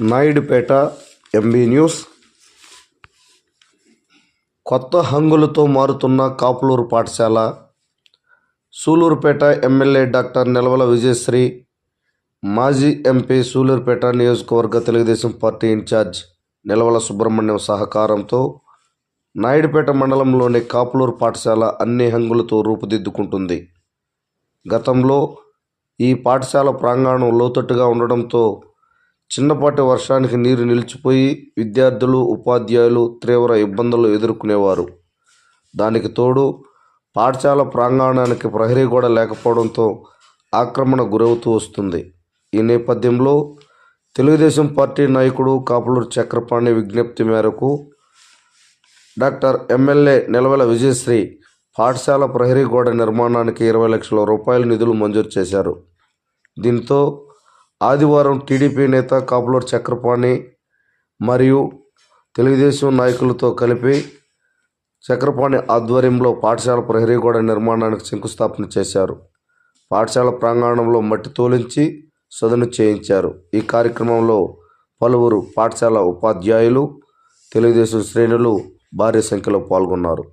Naidupeta MB news. కొత్త హంగులతో మారుతున్న కాపులూరు పాఠశాల. సూలూరుపేట ఎమ్మెల్యే డాక్టర్ నిలవల విజయశ్రీ మాజీ ఎంపీ సూలూరుపేట నియోజకవర్గ తెలుగుదేశం పార్టీ ఇన్ఛార్జ్ నిలవల సుబ్రహ్మణ్యం సహకారంతో నాయుడుపేట మండలంలోని కాపులూరు పాఠశాల అన్ని హంగులతో రూపుదిద్దుకుంటుంది. గతంలో ఈ పాఠశాల ప్రాంగణం లోతట్టుగా ఉండడంతో చిన్నపాటి వర్షానికి నీరు నిలిచిపోయి విద్యార్థులు ఉపాధ్యాయులు తీవ్ర ఇబ్బందులు ఎదుర్కొనేవారు. దానికి తోడు పాఠశాల ప్రాంగణానికి ప్రహరీ గోడ లేకపోవడంతో ఆక్రమణ గురవుతూ వస్తుంది. ఈ నేపథ్యంలో తెలుగుదేశం పార్టీ నాయకుడు కాపులూరు చక్రపాణి విజ్ఞప్తి మేరకు డాక్టర్ ఎమ్మెల్యే నిలవెల విజయశ్రీ పాఠశాల ప్రహరీ గోడ నిర్మాణానికి ఇరవై లక్షల రూపాయల నిధులు మంజూరు చేశారు. దీంతో ఆదివారం టీడీపీ నేత కాపులూరు చక్రపాణి మరియు తెలుగుదేశం నాయకులతో కలిపి చక్రపాణి ఆధ్వర్యంలో పాఠశాల ప్రహరీ గోడ నిర్మాణానికి శంకుస్థాపన చేశారు. పాఠశాల ప్రాంగణంలో మట్టి తోలించి సదును చేయించారు. ఈ కార్యక్రమంలో పలువురు పాఠశాల ఉపాధ్యాయులు తెలుగుదేశం శ్రేణులు భారీ సంఖ్యలో పాల్గొన్నారు.